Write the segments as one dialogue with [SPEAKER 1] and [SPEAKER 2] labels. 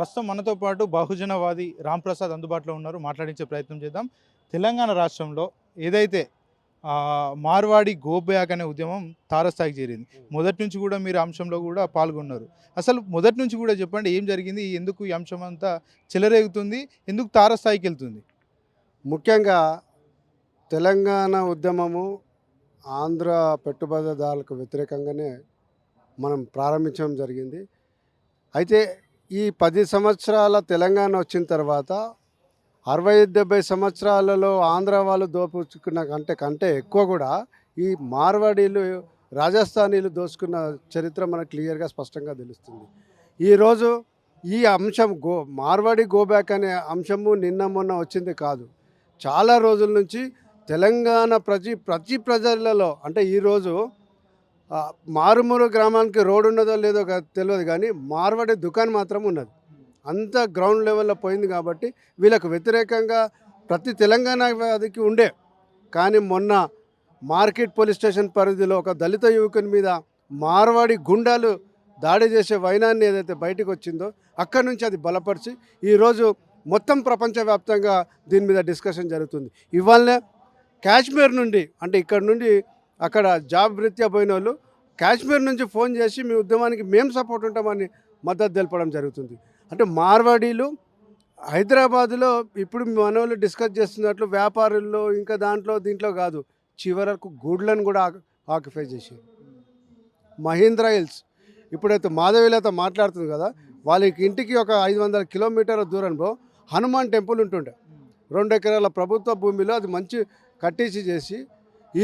[SPEAKER 1] ప్రస్తుతం మనతో పాటు బహుజనవాది రాంప్రసాద్ అందుబాటులో ఉన్నారు మాట్లాడించే ప్రయత్నం చేద్దాం తెలంగాణ రాష్ట్రంలో ఏదైతే మార్వాడి గోబ్యాక్ అనే ఉద్యమం తారస్థాయికి చేరింది మొదటి నుంచి కూడా మీరు అంశంలో కూడా పాల్గొన్నారు అసలు మొదటి నుంచి కూడా చెప్పండి ఏం జరిగింది ఎందుకు ఈ అంశం అంతా చెలరేగుతుంది ఎందుకు తారస్థాయికి వెళ్తుంది
[SPEAKER 2] ముఖ్యంగా తెలంగాణ ఉద్యమము ఆంధ్ర పెట్టుబడిదారులకు వ్యతిరేకంగానే మనం ప్రారంభించడం జరిగింది అయితే ఈ పది సంవత్సరాల తెలంగాణ వచ్చిన తర్వాత అరవై డెబ్బై సంవత్సరాలలో ఆంధ్ర వాళ్ళు దోపుకున్న కంటే కంటే ఎక్కువ కూడా ఈ మార్వాడీలు రాజస్థానీలు దోచుకున్న చరిత్ర మనకు క్లియర్గా స్పష్టంగా తెలుస్తుంది ఈరోజు ఈ అంశం గో మార్వాడి గోబ్యాక్ అనే అంశము నిన్న మొన్న వచ్చింది కాదు చాలా రోజుల నుంచి తెలంగాణ ప్రజ ప్రతి ప్రజలలో అంటే ఈరోజు మారుమూరు గ్రామానికి రోడ్డు ఉన్నదో లేదో తెలియదు కానీ మార్వాడి దుకాణం మాత్రం ఉన్నది అంత గ్రౌండ్ లెవెల్లో పోయింది కాబట్టి వీళ్ళకు వ్యతిరేకంగా ప్రతి తెలంగాణ వ్యాధికి ఉండే కానీ మొన్న మార్కెట్ పోలీస్ స్టేషన్ పరిధిలో ఒక దళిత యువకుని మీద మార్వాడి గుండాలు దాడి చేసే వైనాన్ని ఏదైతే బయటకు వచ్చిందో అక్కడి నుంచి అది బలపరిచి ఈరోజు మొత్తం ప్రపంచవ్యాప్తంగా దీని మీద డిస్కషన్ జరుగుతుంది ఇవాళనే కాశ్మీర్ నుండి అంటే ఇక్కడ నుండి అక్కడ జాబ్ రీత్యా పోయిన వాళ్ళు కాశ్మీర్ నుంచి ఫోన్ చేసి మీ ఉద్యమానికి మేము సపోర్ట్ ఉంటామని మద్దతు తెలపడం జరుగుతుంది అంటే మార్వాడీలు హైదరాబాద్లో ఇప్పుడు మనోళ్ళు డిస్కస్ చేస్తున్నట్లు వ్యాపారుల్లో ఇంకా దాంట్లో దీంట్లో కాదు చివరకు గూడ్లను కూడా ఆక్యుపై చేసి మహీంద్ర హిల్స్ ఇప్పుడైతే మాధవిలతో మాట్లాడుతుంది కదా వాళ్ళకి ఇంటికి ఒక ఐదు వందల కిలోమీటర్ల దూరంలో హనుమాన్ టెంపుల్ ఉంటుండే రెండు ఎకరాల ప్రభుత్వ భూమిలో అది మంచి కట్టేసి చేసి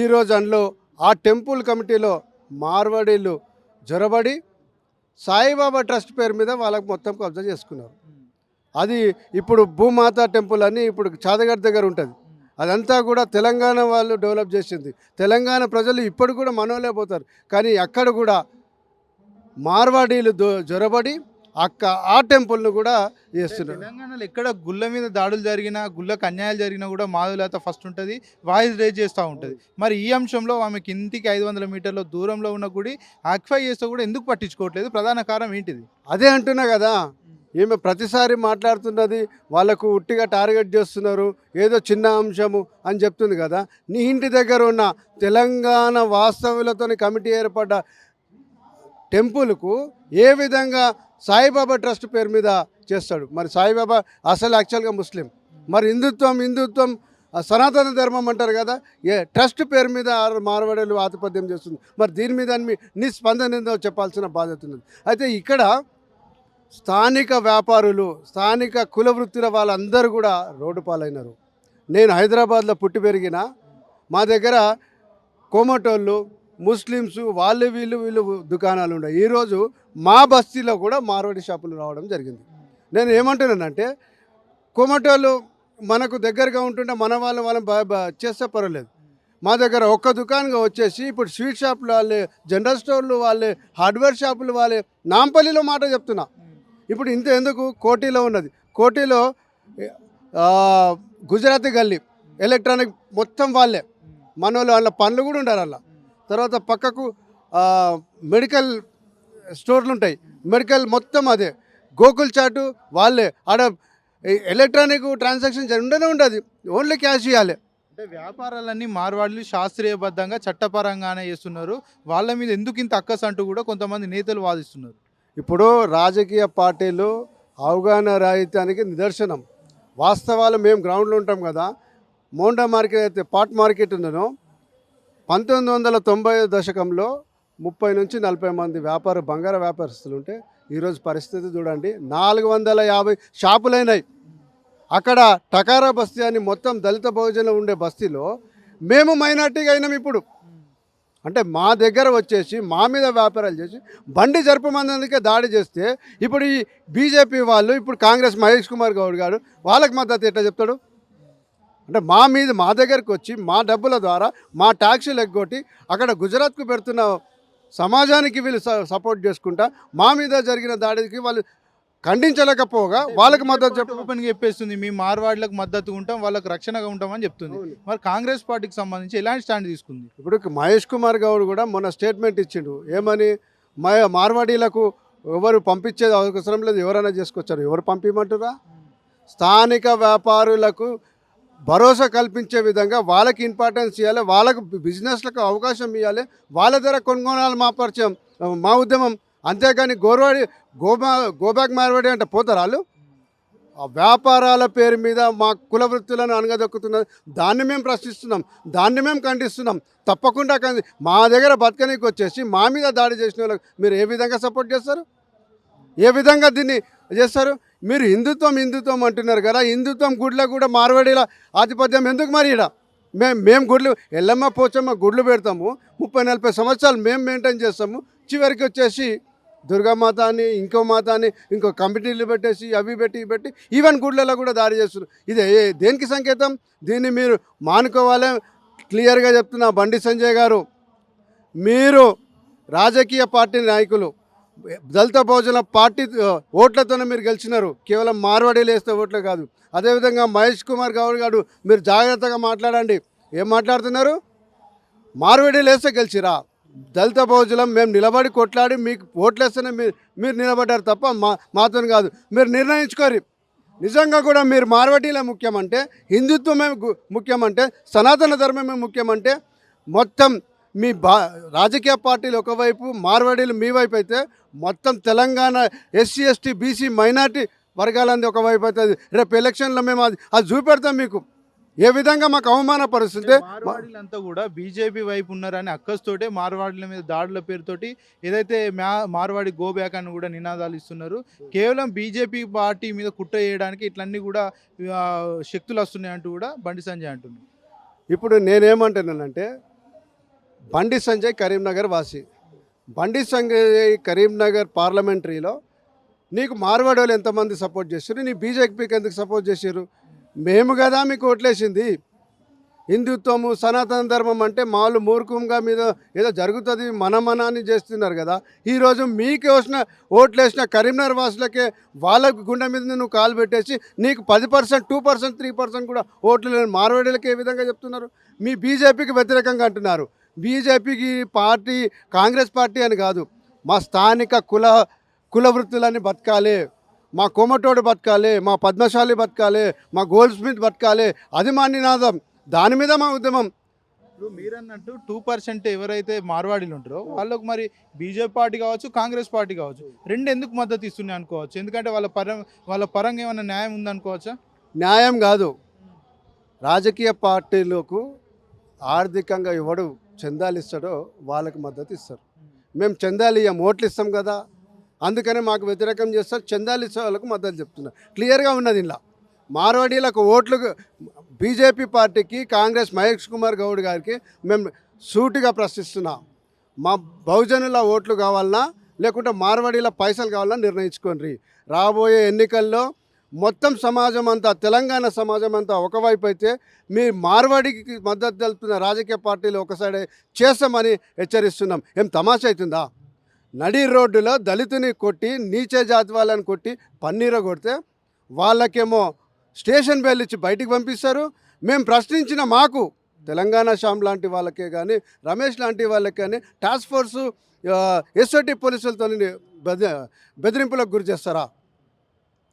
[SPEAKER 2] ఈరోజు అందులో ఆ టెంపుల్ కమిటీలో మార్వాడీలు జొరబడి సాయిబాబా ట్రస్ట్ పేరు మీద వాళ్ళకి మొత్తం కబ్జా చేసుకున్నారు అది ఇప్పుడు భూమాత టెంపుల్ అని ఇప్పుడు చాదగర్ దగ్గర ఉంటుంది అదంతా కూడా తెలంగాణ వాళ్ళు డెవలప్ చేసింది తెలంగాణ ప్రజలు ఇప్పుడు కూడా మనోలే పోతారు కానీ అక్కడ కూడా మార్వాడీలు జొరబడి అక్క ఆ టెంపుల్ను కూడా చేస్తున్నారు
[SPEAKER 1] తెలంగాణలో ఎక్కడ గుళ్ళ మీద దాడులు జరిగినా గుళ్ళకు అన్యాయాలు జరిగినా కూడా మాధులత ఫస్ట్ ఉంటుంది వాయిస్ రేజ్ చేస్తూ ఉంటుంది మరి ఈ అంశంలో ఆమెకి ఇంటికి ఐదు వందల మీటర్ల దూరంలో ఉన్న గుడి ఆక్యుఫై చేస్తూ కూడా ఎందుకు పట్టించుకోవట్లేదు ప్రధాన కారణం ఏంటిది
[SPEAKER 2] అదే అంటున్నా కదా ఈమె ప్రతిసారి మాట్లాడుతున్నది వాళ్ళకు ఉట్టిగా టార్గెట్ చేస్తున్నారు ఏదో చిన్న అంశము అని చెప్తుంది కదా నీ ఇంటి దగ్గర ఉన్న తెలంగాణ వాస్తవులతో కమిటీ ఏర్పడ్డ టెంపుల్కు ఏ విధంగా సాయిబాబా ట్రస్ట్ పేరు మీద చేస్తాడు మరి సాయిబాబా అసలు యాక్చువల్గా ముస్లిం మరి హిందుత్వం హిందుత్వం సనాతన ధర్మం అంటారు కదా ఏ ట్రస్ట్ పేరు మీద మారవాడలు ఆధిపత్యం చేస్తుంది మరి దీని మీద నీ స్పందన ఏందో చెప్పాల్సిన బాధ్యత ఉన్నది అయితే ఇక్కడ స్థానిక వ్యాపారులు స్థానిక కుల వృత్తుల వాళ్ళందరూ కూడా రోడ్డు పాలైనారు నేను హైదరాబాద్లో పుట్టి పెరిగిన మా దగ్గర కోమటోళ్ళు ముస్లిమ్స్ వాళ్ళు వీళ్ళు వీళ్ళు దుకాణాలు ఉన్నాయి ఈరోజు మా బస్తీలో కూడా మార్వాడి షాపులు రావడం జరిగింది నేను ఏమంటున్నానంటే కొమటోలు మనకు దగ్గరగా ఉంటుంటే మన వాళ్ళు వాళ్ళని చేస్తే పర్వాలేదు మా దగ్గర ఒక్క దుకాణంగా వచ్చేసి ఇప్పుడు స్వీట్ షాపులు వాళ్ళే జనరల్ స్టోర్లు వాళ్ళే హార్డ్వేర్ షాపులు వాళ్ళే నాంపల్లిలో మాట చెప్తున్నా ఇప్పుడు ఇంత ఎందుకు కోటిలో ఉన్నది కోటీలో గుజరాతీ గల్లీ ఎలక్ట్రానిక్ మొత్తం వాళ్ళే మన వాళ్ళు వాళ్ళ పనులు కూడా ఉండరు అలా తర్వాత పక్కకు మెడికల్ స్టోర్లు ఉంటాయి మెడికల్ మొత్తం అదే గోకుల్ చాటు వాళ్ళే ఆడ ఎలక్ట్రానిక్ ట్రాన్సాక్షన్ ఉండనే ఉండదు ఓన్లీ క్యాష్ ఇవ్వాలి
[SPEAKER 1] అంటే వ్యాపారాలన్నీ మార్వాళ్ళు శాస్త్రీయబద్ధంగా చట్టపరంగానే చేస్తున్నారు వాళ్ళ మీద ఎందుకు ఇంత అక్కస్ అంటూ కూడా కొంతమంది నేతలు వాదిస్తున్నారు
[SPEAKER 2] ఇప్పుడు రాజకీయ పార్టీలు అవగాహన రాహిత్యానికి నిదర్శనం వాస్తవాలు మేము గ్రౌండ్లో ఉంటాం కదా మోండా మార్కెట్ అయితే పాట్ మార్కెట్ ఉందనో పంతొమ్మిది వందల తొంభై దశకంలో ముప్పై నుంచి నలభై మంది వ్యాపార బంగార వ్యాపారస్తులు ఉంటే ఈరోజు పరిస్థితి చూడండి నాలుగు వందల యాభై షాపులైనాయి అక్కడ టకారా బస్తీ అని మొత్తం దళిత భోజనం ఉండే బస్తీలో మేము మైనార్టీగా అయినాం ఇప్పుడు అంటే మా దగ్గర వచ్చేసి మా మీద వ్యాపారాలు చేసి బండి జరపమన్నందుకే దాడి చేస్తే ఇప్పుడు ఈ బీజేపీ వాళ్ళు ఇప్పుడు కాంగ్రెస్ మహేష్ కుమార్ గౌడ్ గారు వాళ్ళకి మద్దతు ఎట్లా చెప్తాడు అంటే మా మీద మా దగ్గరకు వచ్చి మా డబ్బుల ద్వారా మా ట్యాక్సీలు ఎగ్గొట్టి అక్కడ గుజరాత్కు పెడుతున్న సమాజానికి వీళ్ళు సపోర్ట్ చేసుకుంటా మా మీద జరిగిన దాడికి వాళ్ళు ఖండించలేకపోగా వాళ్ళకి మద్దతు చెప్పని చెప్పేస్తుంది మీ మార్వాడిలకు మద్దతు ఉంటాం వాళ్ళకు రక్షణగా ఉంటామని చెప్తుంది మరి కాంగ్రెస్ పార్టీకి సంబంధించి ఎలాంటి స్టాండ్ తీసుకుంది ఇప్పుడు మహేష్ కుమార్ గౌడ్ కూడా మొన్న స్టేట్మెంట్ ఇచ్చిండు ఏమని మార్వాడీలకు ఎవరు పంపించేది అవసరం లేదు ఎవరైనా చేసుకొచ్చారు ఎవరు పంపించమంటారా స్థానిక వ్యాపారులకు భరోసా కల్పించే విధంగా వాళ్ళకి ఇంపార్టెన్స్ ఇవ్వాలి వాళ్ళకు బిజినెస్లకు అవకాశం ఇవ్వాలి వాళ్ళ దగ్గర కొనుగోనాలు మా పరిచయం మా ఉద్యమం అంతేకాని గోరవాడి గోబా గోబ్యాక్ మార్వాడి అంటే పోతారు వాళ్ళు ఆ వ్యాపారాల పేరు మీద మా కుల వృత్తులను అనగదొక్కుతున్నది దాన్ని మేము ప్రశ్నిస్తున్నాం దాన్ని మేము ఖండిస్తున్నాం తప్పకుండా కంది మా దగ్గర బతకనీకి వచ్చేసి మా మీద దాడి చేసిన వాళ్ళకి మీరు ఏ విధంగా సపోర్ట్ చేస్తారు ఏ విధంగా దీన్ని చేస్తారు మీరు హిందుత్వం హిందుత్వం అంటున్నారు కదా హిందుత్వం గుడిలో కూడా మార్వాడీల ఆధిపత్యం ఎందుకు మరి ఇక్కడ మేము మేము గుడ్లు ఎల్లమ్మ పోచమ్మ గుడ్లు పెడతాము ముప్పై నలభై సంవత్సరాలు మేము మెయింటైన్ చేస్తాము చివరికి వచ్చేసి దుర్గామాత అని ఇంకో మాత అని ఇంకో కమిటీలు పెట్టేసి అవి పెట్టి పెట్టి ఈవెన్ గుడ్లలో కూడా దారి చేస్తున్నారు ఇదే దేనికి సంకేతం దీన్ని మీరు మానుకోవాలి క్లియర్గా చెప్తున్నా బండి సంజయ్ గారు మీరు రాజకీయ పార్టీ నాయకులు దళిత భోజన పార్టీ ఓట్లతోనే మీరు గెలిచినారు కేవలం మార్వాడీలు వేస్తే ఓట్లు కాదు అదేవిధంగా మహేష్ కుమార్ గౌడ్ గారు మీరు జాగ్రత్తగా మాట్లాడండి ఏం మాట్లాడుతున్నారు మార్వాడీలు వేస్తే గెలిచిరా దళిత భోజనం మేము నిలబడి కొట్లాడి మీకు ఓట్లేస్తేనే మీరు మీరు నిలబడ్డారు తప్ప మా మాతో కాదు మీరు నిర్ణయించుకోరు నిజంగా కూడా మీరు మార్వటీలే ముఖ్యమంటే హిందుత్వమే ముఖ్యమంటే సనాతన ధర్మమే ముఖ్యమంటే మొత్తం మీ బా రాజకీయ పార్టీలు ఒకవైపు మార్వాడీలు మీ వైపు అయితే మొత్తం Telangana SC ST BC minority వర్గాలంది ఒకవైపు అయితే రేపు ఎలక్షన్లో మేము అది అది చూపెడతాం మీకు ఏ విధంగా మాకు అవమాన పరిస్థితి
[SPEAKER 1] అంతా కూడా బీజేపీ వైపు ఉన్నారని అక్కస్తోటే మార్వాడీల మీద దాడుల పేరుతోటి ఏదైతే మ్యా మార్వాడి గో బ్యాక్ అని కూడా నినాదాలు ఇస్తున్నారు కేవలం బీజేపీ పార్టీ మీద కుట్ర చేయడానికి ఇట్లన్నీ కూడా శక్తులు వస్తున్నాయి అంటూ కూడా బండి సంజయ్ అంటున్నారు
[SPEAKER 2] ఇప్పుడు నేనేమంటున్నానంటే బండి సంజయ్ కరీంనగర్ వాసి బండి సంజయ్ కరీంనగర్ పార్లమెంటరీలో నీకు మార్వాడోళ్ళు ఎంతమంది సపోర్ట్ చేశారు నీ బీజేపీకి ఎందుకు సపోర్ట్ చేశారు మేము కదా మీకు ఓట్లేసింది హిందుత్వము సనాతన ధర్మం అంటే మాలు మూర్ఖంగా మీద ఏదో జరుగుతుంది మనమనాన్ని చేస్తున్నారు కదా ఈరోజు మీకు వచ్చిన ఓట్లు వేసిన కరీంనగర్ వాసులకే వాళ్ళ గుండె మీద నువ్వు కాలు పెట్టేసి నీకు పది percent two percent three percent కూడా ఓట్లు లేని మార్వాడీలకి ఏ విధంగా చెప్తున్నారు మీ బీజేపీకి వ్యతిరేకంగా అంటున్నారు బీజేపీకి పార్టీ కాంగ్రెస్ పార్టీ అని కాదు మా స్థానిక కుల కుల వృత్తులని బతకాలి మా కోమటోడు బతకాలి మా పద్మశాలి బతకాలి మా గోల్డ్ స్మిత్ బతకాలి అది మా నినాదం దాని మీద మా ఉద్యమం
[SPEAKER 1] ఇప్పుడు మీరన్నట్టు టూ పర్సెంట్ ఎవరైతే మార్వాడీలు ఉంటారో వాళ్ళకు మరి బీజేపీ పార్టీ కావచ్చు కాంగ్రెస్ పార్టీ కావచ్చు రెండు ఎందుకు మద్దతు ఇస్తున్నాయి అనుకోవచ్చు ఎందుకంటే వాళ్ళ పరం వాళ్ళ పరంగా ఏమైనా న్యాయం ఉందనుకోవచ్చా
[SPEAKER 2] న్యాయం కాదు రాజకీయ పార్టీలకు ఆర్థికంగా ఇవ్వడు చందాలు ఇస్తాడో వాళ్ళకి మద్దతు ఇస్తారు మేము చందాలు ఇయ్యం ఓట్లు ఇస్తాం కదా అందుకని మాకు వ్యతిరేకం చేస్తారు చందాలు ఇచ్చే వాళ్ళకు మద్దతు చెప్తున్నారు క్లియర్గా ఉన్నది ఇలా మార్వాడీలకు ఓట్లు బీజేపీ పార్టీకి కాంగ్రెస్ మహేష్ కుమార్ గౌడ్ గారికి మేము సూటిగా ప్రశ్నిస్తున్నాం మా బహుజనుల ఓట్లు కావాలన్నా లేకుంటే మార్వాడీల పైసలు కావాలన్నా నిర్ణయించుకోండి రాబోయే ఎన్నికల్లో మొత్తం సమాజం అంతా తెలంగాణ సమాజం అంతా ఒకవైపు అయితే మీ మార్వాడికి మద్దతు తెలుపుతున్న రాజకీయ పార్టీలు ఒకసారి చేస్తామని హెచ్చరిస్తున్నాం ఏం తమాషా అవుతుందా నడి రోడ్డులో దళితుని కొట్టి నీచే జాతి వాళ్ళని కొట్టి పన్నీర కొడితే వాళ్ళకేమో స్టేషన్ బెల్ ఇచ్చి బయటికి పంపిస్తారు మేము ప్రశ్నించిన మాకు తెలంగాణ శ్యామ్ లాంటి వాళ్ళకే కానీ రమేష్ లాంటి వాళ్ళకి కానీ టాస్క్ ఫోర్సు ఎస్ఓటీ పోలీసులతో బెదిరింపులకు గురి చేస్తారా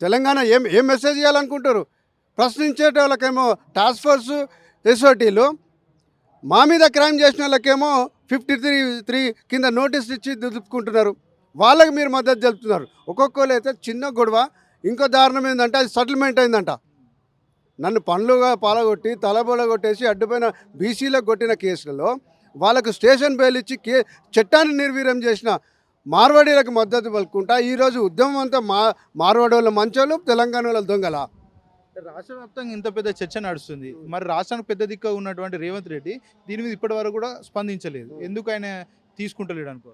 [SPEAKER 2] తెలంగాణ ఏం ఏం మెసేజ్ ఇవ్వాలనుకుంటారు ప్రశ్నించేట వాళ్ళకేమో టాస్క్ ఫోర్స్ ఎస్ఓటీలు మా మీద క్రైమ్ చేసిన వాళ్ళకేమో ఫిఫ్టీ త్రీ త్రీ కింద నోటీస్ ఇచ్చి దులుపుకుంటున్నారు వాళ్ళకి మీరు మద్దతు తెలుపుతున్నారు ఒక్కొక్కరు అయితే చిన్న గొడవ ఇంకో దారుణం ఏంటంటే అది సెటిల్మెంట్ అయిందంట నన్ను పనులుగా పాలగొట్టి తలబోల కొట్టేసి అడ్డుపైన బీసీలో కొట్టిన కేసులలో వాళ్ళకు స్టేషన్ బెయిల్ ఇచ్చి కే చట్టాన్ని నిర్వీర్యం చేసిన మార్వాడీలకు మద్దతు పలుకుంటా ఈరోజు ఉద్యమం అంతా మా వాళ్ళ మంచోళ్ళు తెలంగాణ వాళ్ళ దొంగల
[SPEAKER 1] రాష్ట్ర వ్యాప్తంగా ఇంత పెద్ద చర్చ నడుస్తుంది మరి రాష్ట్రానికి పెద్ద దిక్కు ఉన్నటువంటి రేవంత్ రెడ్డి దీని మీద ఇప్పటి కూడా స్పందించలేదు ఎందుకు ఆయన తీసుకుంటలేడు అనుకో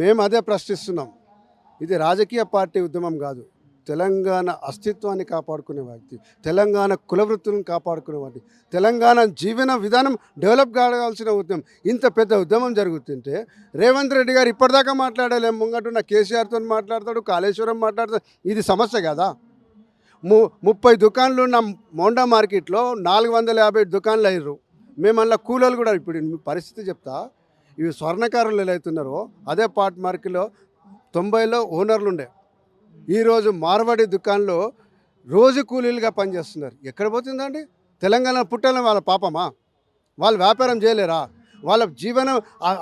[SPEAKER 2] మేము అదే ప్రశ్నిస్తున్నాం ఇది రాజకీయ పార్టీ ఉద్యమం కాదు తెలంగాణ అస్తిత్వాన్ని కాపాడుకునే వ్యక్తి తెలంగాణ కులవృత్తులను కాపాడుకునే వ్యక్తి తెలంగాణ జీవన విధానం డెవలప్ కావాల్సిన ఉద్యమం ఇంత పెద్ద ఉద్యమం జరుగుతుంటే రేవంత్ రెడ్డి గారు ఇప్పటిదాకా మాట్లాడలేము ఉన్న కేసీఆర్తో మాట్లాడతాడు కాళేశ్వరం మాట్లాడతాడు ఇది సమస్య కదా ము ముప్పై దుకాన్లు ఉన్న మోండా మార్కెట్లో నాలుగు వందల యాభై దుకాన్లు అయ్యారు మేము అందులో కూలోళ్ళు కూడా ఇప్పుడు పరిస్థితి చెప్తా ఇవి స్వర్ణకారులు ఎలా అవుతున్నారో అదే పాట్ మార్కెట్లో తొంభైలో ఓనర్లు ఉండే ఈరోజు మార్వాడి దుకాణంలో రోజు కూలీలుగా పనిచేస్తున్నారు ఎక్కడ పోతుందండి తెలంగాణ పుట్టాలని వాళ్ళ పాపమా వాళ్ళు వ్యాపారం చేయలేరా వాళ్ళ జీవనం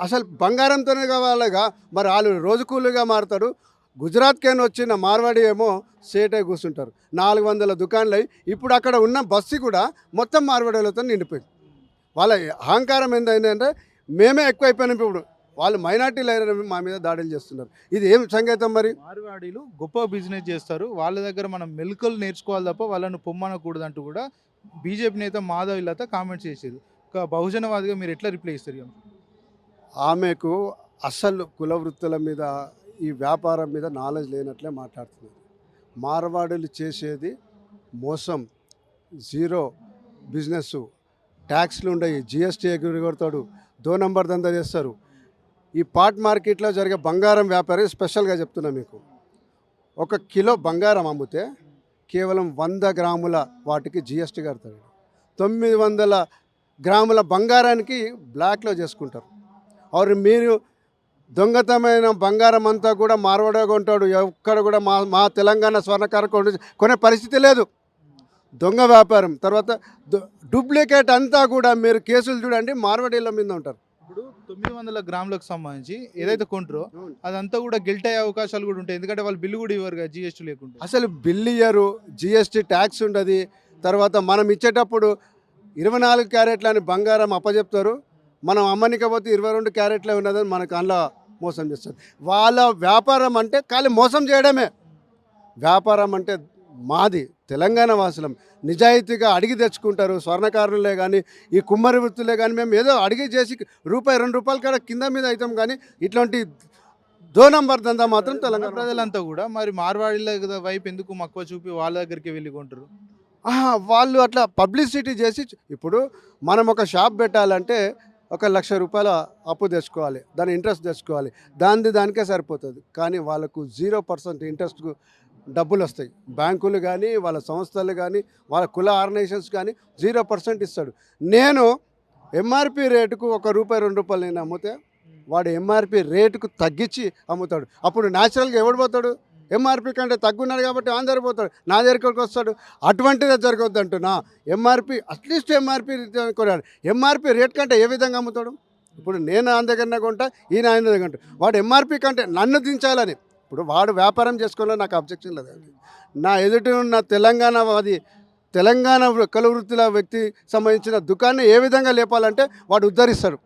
[SPEAKER 2] అసలు బంగారంతోనే వాళ్ళగా మరి వాళ్ళు రోజు కూలీగా మారుతారు గుజరాత్కైనా వచ్చిన మార్వాడి ఏమో సేటే కూర్చుంటారు నాలుగు వందల దుకాణాలు ఇప్పుడు అక్కడ ఉన్న బస్సు కూడా మొత్తం మార్వాడీలతో నిండిపోయింది వాళ్ళ అహంకారం ఏంటంటే మేమే ఎక్కువైపోయినాం ఇప్పుడు వాళ్ళు మైనార్టీలు అయిన మా మీద దాడులు చేస్తున్నారు ఇది ఏం సంగీతం మరి
[SPEAKER 1] మార్వాడీలు గొప్ప బిజినెస్ చేస్తారు వాళ్ళ దగ్గర మనం మెలకులు నేర్చుకోవాలి తప్ప వాళ్ళను పొమ్మనకూడదంటూ కూడా బీజేపీ నేత మాధవ్ ఇల్లత కామెంట్స్ చేసేది బహుజనవాదిగా మీరు ఎట్లా రిప్లై ఇస్తారు
[SPEAKER 2] ఆమెకు అసలు కుల వృత్తుల మీద ఈ వ్యాపారం మీద నాలెడ్జ్ లేనట్లే మాట్లాడుతున్నారు మార్వాడులు చేసేది మోసం జీరో బిజినెస్ ట్యాక్స్లు ఉండయి జిఎస్టీ కొడతాడు దో నంబర్ దందా చేస్తారు ఈ పాట్ మార్కెట్లో జరిగే బంగారం వ్యాపారి స్పెషల్గా చెప్తున్నా మీకు ఒక కిలో బంగారం అమ్మితే కేవలం వంద గ్రాముల వాటికి జిఎస్టీ కడతారు తొమ్మిది వందల గ్రాముల బంగారానికి బ్లాక్లో చేసుకుంటారు అవును మీరు దొంగతమైన బంగారం అంతా కూడా మార్వడే ఉంటాడు ఎక్కడ కూడా మా మా తెలంగాణ స్వర్ణకార కొనే పరిస్థితి లేదు దొంగ వ్యాపారం తర్వాత డూప్లికేట్ అంతా కూడా మీరు కేసులు చూడండి మార్వడీల మీద ఉంటారు ఇప్పుడు
[SPEAKER 1] తొమ్మిది వందల గ్రాములకు సంబంధించి hmm. ఏదైతే కొంటారో hmm. అదంతా కూడా గిల్ట్ అయ్యే అవకాశాలు కూడా ఉంటాయి ఎందుకంటే వాళ్ళు బిల్లు కూడా ఇవ్వరు కదా జిఎస్టీ లేకుండా
[SPEAKER 2] అసలు బిల్లు ఇయ్యరు జిఎస్టీ ట్యాక్స్ ఉండదు తర్వాత మనం ఇచ్చేటప్పుడు ఇరవై నాలుగు క్యారెట్లు అని బంగారం అప్పచెప్తారు మనం అమ్మనికపోతే ఇరవై రెండు క్యారెట్లే ఉన్నదని మనకు అందులో మోసం చేస్తారు వాళ్ళ వ్యాపారం అంటే ఖాళీ మోసం చేయడమే వ్యాపారం అంటే మాది తెలంగాణ వాసులం నిజాయితీగా అడిగి తెచ్చుకుంటారు స్వర్ణకారులే కానీ ఈ కుమ్మరి వృత్తులే కానీ మేము ఏదో అడిగి చేసి రూపాయి రెండు రూపాయల కాడ కింద మీద అవుతాం కానీ ఇట్లాంటి దో నంబర్ దందా మాత్రం తెలంగాణ ప్రజలంతా కూడా
[SPEAKER 1] మరి మార్వాడీల వైపు ఎందుకు మక్కువ చూపి వాళ్ళ దగ్గరికి వెళ్ళి కొంటారు
[SPEAKER 2] వాళ్ళు అట్లా పబ్లిసిటీ చేసి ఇప్పుడు మనం ఒక షాప్ పెట్టాలంటే ఒక లక్ష రూపాయల అప్పు తెచ్చుకోవాలి దాని ఇంట్రెస్ట్ తెచ్చుకోవాలి దాని దానికే సరిపోతుంది కానీ వాళ్ళకు జీరో పర్సెంట్ ఇంట్రెస్ట్కు డబ్బులు వస్తాయి బ్యాంకులు కానీ వాళ్ళ సంస్థలు కానీ వాళ్ళ కుల ఆర్గనైజేషన్స్ కానీ జీరో పర్సెంట్ ఇస్తాడు నేను ఎంఆర్పి రేటుకు ఒక రూపాయి రెండు రూపాయలు నేను అమ్మితే వాడు ఎంఆర్పి రేటుకు తగ్గించి అమ్ముతాడు అప్పుడు న్యాచురల్గా ఎవడు పోతాడు ఎంఆర్పి కంటే తగ్గున్నాడు కాబట్టి ఆంధ్ర పోతాడు నా దగ్గరికి వస్తాడు అటువంటిదే జరగద్దు అంటున్నా ఎంఆర్పి అట్లీస్ట్ ఎంఆర్పి కొనాడు ఎంఆర్పి రేట్ కంటే ఏ విధంగా అమ్ముతాడు ఇప్పుడు నేను ఆయన దగ్గర కొంటా ఈయన ఆయన దగ్గర వాడు ఎంఆర్పి కంటే నన్ను దించాలని ఇప్పుడు వాడు వ్యాపారం చేసుకోవాలని నాకు అబ్జెక్షన్ లేదు నా ఎదుటి ఉన్న తెలంగాణ అది తెలంగాణ కలవృత్తుల వ్యక్తి సంబంధించిన దుకాన్ని ఏ విధంగా లేపాలంటే వాడు ఉద్ధరిస్తారు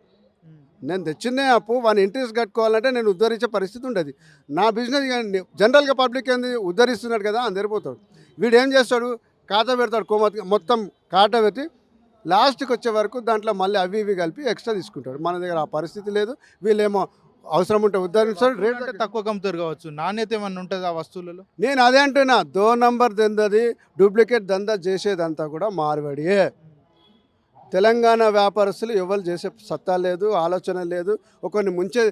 [SPEAKER 2] నేను తెచ్చిందే అప్పు వాని ఇంట్రెస్ట్ కట్టుకోవాలంటే నేను ఉద్ధరించే పరిస్థితి ఉండేది నా బిజినెస్ జనరల్గా పబ్లిక్ ఏంది ఉద్ధరిస్తున్నాడు కదా అని జరిపోతాడు వీడు ఏం చేస్తాడు కాట పెడతాడు కోమతి మొత్తం ఖాతా పెట్టి లాస్ట్కి వచ్చే వరకు దాంట్లో మళ్ళీ అవి ఇవి కలిపి ఎక్స్ట్రా తీసుకుంటాడు మన దగ్గర ఆ పరిస్థితి లేదు వీళ్ళేమో అవసరం ఉంటే ఉద్ధరించారు
[SPEAKER 1] రేట్ తక్కువ కమ్ముతారు కావచ్చు నాణ్యత ఏమన్నా ఉంటుంది ఆ వస్తువులలో
[SPEAKER 2] నేను అదే అంటున్నా దో నంబర్ దందది డూప్లికేట్ దందా చేసేదంతా కూడా మార్వడియే తెలంగాణ వ్యాపారస్తులు ఎవరు చేసే సత్తా లేదు ఆలోచన లేదు ఒకరిని ముంచే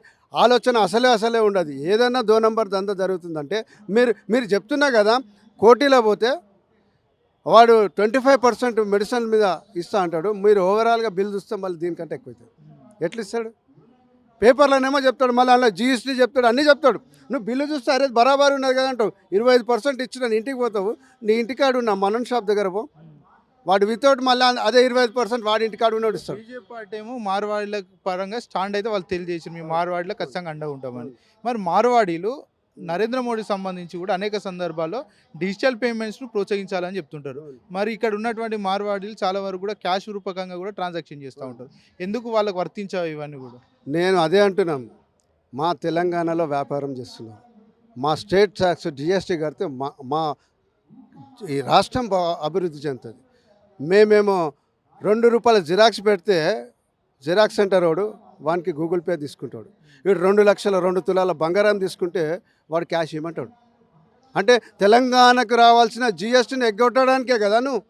[SPEAKER 2] ఆలోచన అసలే అసలే ఉండదు ఏదైనా దో నంబర్ దందా జరుగుతుందంటే మీరు మీరు చెప్తున్నా కదా కోటీలో పోతే వాడు ట్వంటీ ఫైవ్ పర్సెంట్ మెడిసిన్ మీద ఇస్తా అంటాడు మీరు ఓవరాల్గా బిల్ చూస్తే మళ్ళీ దీనికంటే ఎక్కువ అవుతుంది ఎట్లా ఇస్తాడు పేపర్లోనేమో చెప్తాడు మళ్ళీ అలా జీఎస్టీ చెప్తాడు అన్నీ చెప్తాడు నువ్వు బిల్లు చూస్తే అరే బరాబర్ ఉన్నది కదా అంటావు ఇరవై ఐదు పర్సెంట్ ఇచ్చిన ఇంటికి పోతావు నీ ఇంటికాడు నా మనన్ షాప్ దగ్గర పో వాడు వితౌట్ మళ్ళీ అదే ఇరవై ఐదు పర్సెంట్ వాడి ఇంటికాడు ఉన్నాడు ఇస్తాడు
[SPEAKER 1] బీజేపీ పార్టీ ఏమో మార్వాడీల పరంగా స్టాండ్ అయితే వాళ్ళు తెలియజేసి మేము మార్వాడీలో ఖచ్చితంగా అండగా ఉంటామని మరి మార్వాడీలు నరేంద్ర మోడీ సంబంధించి కూడా అనేక సందర్భాల్లో డిజిటల్ పేమెంట్స్ను ప్రోత్సహించాలని చెప్తుంటారు మరి ఇక్కడ ఉన్నటువంటి మార్వాడీలు చాలా వరకు కూడా క్యాష్ రూపకంగా కూడా ట్రాన్సాక్షన్ చేస్తూ ఉంటారు ఎందుకు వాళ్ళకు వర్తించావు ఇవన్నీ కూడా
[SPEAKER 2] నేను అదే అంటున్నాం మా తెలంగాణలో వ్యాపారం చేస్తున్నాం మా స్టేట్ ట్యాక్స్ జిఎస్టీ కడితే మా మా ఈ రాష్ట్రం అభివృద్ధి చెందుతుంది మేమేమో రెండు రూపాయల జిరాక్స్ పెడితే జిరాక్స్ సెంటర్ వాడు వానికి గూగుల్ పే తీసుకుంటాడు వీడు రెండు లక్షల రెండు తులాల బంగారం తీసుకుంటే వాడు క్యాష్ ఇవ్వమంటాడు అంటే తెలంగాణకు రావాల్సిన జిఎస్టీని ఎగ్గొట్టడానికే కదా నువ్వు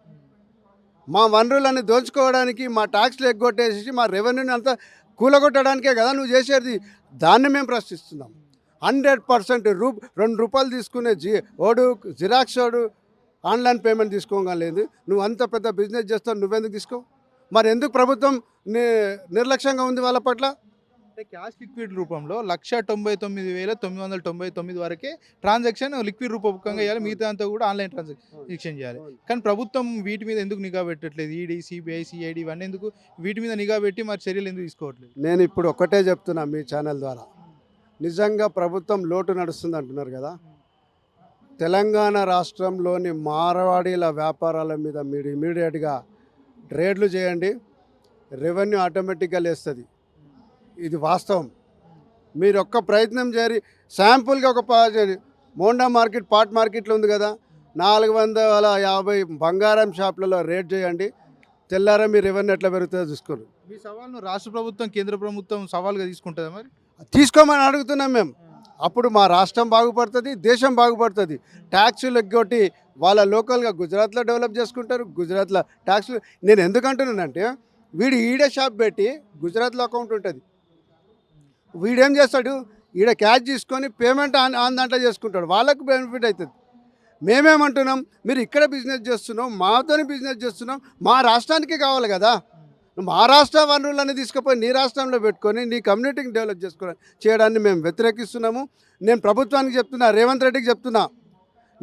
[SPEAKER 2] మా వనరులను దోచుకోవడానికి మా ట్యాక్స్లు ఎగ్గొట్టేసి మా రెవెన్యూని అంతా కూలగొట్టడానికే కదా నువ్వు చేసేది దాన్ని మేము ప్రశ్నిస్తున్నాం హండ్రెడ్ పర్సెంట్ రూ రెండు రూపాయలు తీసుకునే జి ఓడు జిరాక్స్ ఓడు ఆన్లైన్ పేమెంట్ తీసుకోగలేదు నువ్వు అంత పెద్ద బిజినెస్ చేస్తావు నువ్వెందుకు తీసుకో మరి ఎందుకు ప్రభుత్వం నిర్లక్ష్యంగా ఉంది వాళ్ళ పట్ల
[SPEAKER 1] అంటే క్యాష్ లిక్విడ్ రూపంలో లక్ష తొంభై తొమ్మిది వేల తొమ్మిది వందల తొంభై తొమ్మిది వరకే ట్రాన్సాక్షన్ లిక్విడ్ రూపకంగా చేయాలి మిగతా అంతా కూడా ఆన్లైన్ ట్రాన్సాక్షన్ చేయాలి కానీ ప్రభుత్వం వీటి మీద ఎందుకు నిఘా పెట్టట్లేదు ఈడీ సిబిఐ సిఐడి ఇవన్నీ ఎందుకు వీటి మీద నిఘా పెట్టి మరి చర్యలు ఎందుకు తీసుకోవట్లేదు
[SPEAKER 2] నేను ఇప్పుడు ఒక్కటే చెప్తున్నా మీ ఛానల్ ద్వారా నిజంగా ప్రభుత్వం లోటు నడుస్తుంది అంటున్నారు కదా తెలంగాణ రాష్ట్రంలోని మారవాడీల వ్యాపారాల మీద మీరు ఇమీడియట్గా రేట్లు చేయండి రెవెన్యూ ఆటోమేటిక్గా లేస్తుంది ఇది వాస్తవం మీరు ఒక్క ప్రయత్నం చేరి శాంపుల్గా ఒక మోండా మార్కెట్ పాట్ మార్కెట్లో ఉంది కదా నాలుగు వందల యాభై బంగారం షాపులలో రేట్ చేయండి తెల్లారా మీ రెవెన్యూ ఎట్లా పెరుగుతుందో చూసుకోరు
[SPEAKER 1] మీ సవాల్ను రాష్ట్ర ప్రభుత్వం కేంద్ర ప్రభుత్వం సవాల్గా తీసుకుంటుందా మరి
[SPEAKER 2] తీసుకోమని అడుగుతున్నాం మేము అప్పుడు మా రాష్ట్రం బాగుపడుతుంది దేశం బాగుపడుతుంది ట్యాక్సులు ఎగ్గొట్టి వాళ్ళ లోకల్గా గుజరాత్లో డెవలప్ చేసుకుంటారు గుజరాత్లో ట్యాక్సులు నేను ఎందుకంటున్నానంటే వీడు ఈడే షాప్ పెట్టి గుజరాత్లో అకౌంట్ ఉంటుంది వీడేం చేస్తాడు ఈడ క్యాష్ తీసుకొని పేమెంట్ ఆన్ దాంట్లో చేసుకుంటాడు వాళ్ళకు బెనిఫిట్ అవుతుంది మేమేమంటున్నాం మీరు ఇక్కడ బిజినెస్ చేస్తున్నాం మాతో బిజినెస్ చేస్తున్నాం మా రాష్ట్రానికి కావాలి కదా మా రాష్ట్ర వనరులను తీసుకుపోయి నీ రాష్ట్రంలో పెట్టుకొని నీ కమ్యూనిటీని డెవలప్ చేసుకో చేయడాన్ని మేము వ్యతిరేకిస్తున్నాము నేను ప్రభుత్వానికి చెప్తున్నా రేవంత్ రెడ్డికి చెప్తున్నా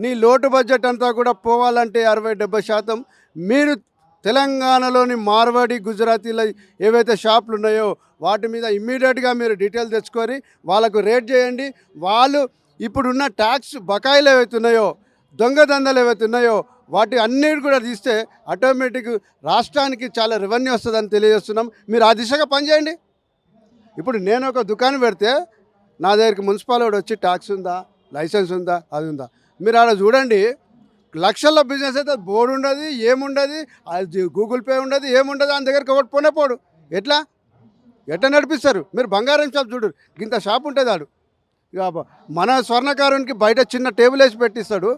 [SPEAKER 2] నీ లోటు బడ్జెట్ అంతా కూడా పోవాలంటే అరవై డెబ్బై శాతం మీరు తెలంగాణలోని మార్వాడి గుజరాతీల ఏవైతే షాపులు ఉన్నాయో వాటి మీద ఇమ్మీడియట్గా మీరు డీటెయిల్ తెచ్చుకొని వాళ్ళకు రేట్ చేయండి వాళ్ళు ఇప్పుడున్న ట్యాక్స్ బకాయిలు ఏవైతే ఉన్నాయో దొంగదందలు ఉన్నాయో వాటి అన్నిటి కూడా తీస్తే ఆటోమేటిక్ రాష్ట్రానికి చాలా రెవెన్యూ వస్తుందని తెలియజేస్తున్నాం మీరు ఆ దిశగా పనిచేయండి ఇప్పుడు నేను ఒక దుకాణం పెడితే నా దగ్గరికి మున్సిపాలిటీ వచ్చి ట్యాక్స్ ఉందా లైసెన్స్ ఉందా అది ఉందా మీరు ఆడ చూడండి లక్షల బిజినెస్ అయితే బోర్డు ఉండదు ఏముండదు అది గూగుల్ పే ఉండదు ఏముండదు ఆయన దగ్గరికి ఒకటి పోనే పోడు ఎట్లా ఎట్లా నడిపిస్తారు మీరు బంగారం షాప్ చూడరు ఇంత షాప్ ఉంటుంది ఆడు మన స్వర్ణకారునికి బయట చిన్న టేబుల్ వేసి పెట్టిస్తాడు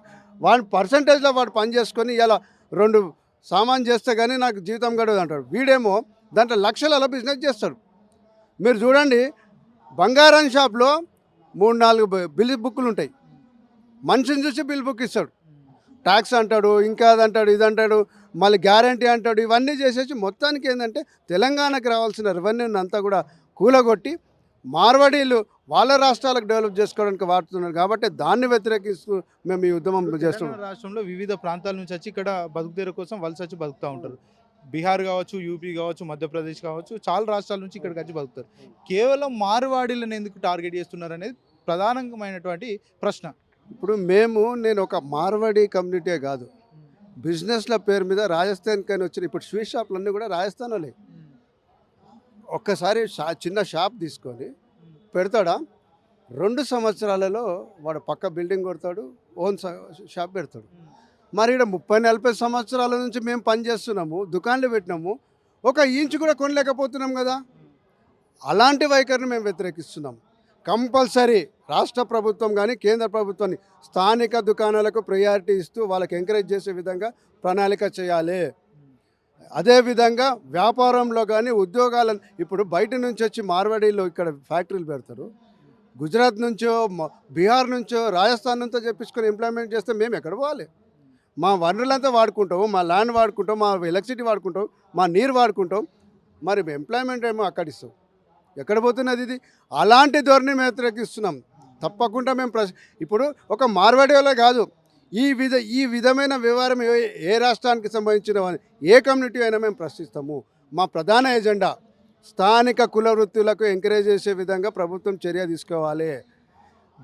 [SPEAKER 2] వాడి పర్సంటేజ్లో వాడు పని చేసుకొని ఇలా రెండు సామాన్ చేస్తే కానీ నాకు జీవితం గడవదు అంటాడు వీడేమో దాంట్లో లక్షలలో బిజినెస్ చేస్తాడు మీరు చూడండి బంగారం షాప్లో మూడు నాలుగు బిల్ బుక్లు ఉంటాయి మనిషిని చూసి బిల్ బుక్ ఇస్తాడు ట్యాక్స్ అంటాడు ఇంకా అది అంటాడు ఇది అంటాడు మళ్ళీ గ్యారంటీ అంటాడు ఇవన్నీ చేసేసి మొత్తానికి ఏంటంటే తెలంగాణకు రావాల్సిన రెవెన్యూని అంతా కూడా కూలగొట్టి మార్వాడీలు వాళ్ళ రాష్ట్రాలకు డెవలప్ చేసుకోవడానికి వాడుతున్నారు కాబట్టి దాన్ని వ్యతిరేకిస్తూ మేము ఈ ఉద్యమం చేస్తున్నాం రాష్ట్రంలో వివిధ ప్రాంతాల నుంచి వచ్చి ఇక్కడ బతుకుదేరు కోసం వలస వచ్చి బతుకుతూ ఉంటారు బీహార్ కావచ్చు యూపీ కావచ్చు మధ్యప్రదేశ్ కావచ్చు చాలా రాష్ట్రాల నుంచి ఇక్కడికి వచ్చి బతుకుతారు కేవలం మార్వాడీలను ఎందుకు టార్గెట్ చేస్తున్నారు అనేది ప్రధానమైనటువంటి ప్రశ్న ఇప్పుడు మేము నేను ఒక మార్వాడి కమ్యూనిటీ కాదు బిజినెస్ల పేరు మీద రాజస్థాన్ కానీ వచ్చిన ఇప్పుడు స్వీట్ షాప్లు అన్నీ కూడా రాజస్థాన్ వాళ్ళే ఒక్కసారి షా చిన్న షాప్ తీసుకొని పెడతాడా రెండు సంవత్సరాలలో వాడు పక్క బిల్డింగ్ కొడతాడు ఓన్ షాప్ పెడతాడు మరి ఇక్కడ ముప్పై నలభై సంవత్సరాల నుంచి మేము పనిచేస్తున్నాము దుకాన్లు పెట్టినాము ఒక ఇంచు కూడా కొనలేకపోతున్నాం కదా అలాంటి వైఖరిని మేము వ్యతిరేకిస్తున్నాము కంపల్సరీ రాష్ట్ర ప్రభుత్వం కానీ కేంద్ర ప్రభుత్వాన్ని స్థానిక దుకాణాలకు ప్రయారిటీ ఇస్తూ వాళ్ళకి ఎంకరేజ్ చేసే విధంగా ప్రణాళిక చేయాలి అదేవిధంగా వ్యాపారంలో కానీ ఉద్యోగాలను ఇప్పుడు బయట నుంచి వచ్చి మార్వాడీలో ఇక్కడ ఫ్యాక్టరీలు పెడతారు గుజరాత్ నుంచో బీహార్ నుంచో రాజస్థాన్ నుంచో చెప్పించుకొని ఇంప్లిమెంట్ చేస్తే మేము ఎక్కడ పోవాలి మా వనరులంతా వాడుకుంటాము మా ల్యాండ్ వాడుకుంటాం మా ఎలక్ట్రిసిటీ వాడుకుంటాం మా నీరు వాడుకుంటాం మరి ఎంప్లాయ్మెంట్ ఏమో అక్కడిస్తాం ఎక్కడ పోతున్నది ఇది అలాంటి ధోరణి మేము వ్యతిరేకిస్తున్నాం తప్పకుండా మేము ప్రశ్న ఇప్పుడు ఒక మార్వాడేలా కాదు ఈ విధ ఈ విధమైన వ్యవహారం ఏ రాష్ట్రానికి సంబంధించిన ఏ కమ్యూనిటీ అయినా మేము ప్రశ్నిస్తాము మా ప్రధాన ఎజెండా స్థానిక కుల వృత్తులకు ఎంకరేజ్ చేసే విధంగా ప్రభుత్వం చర్య తీసుకోవాలి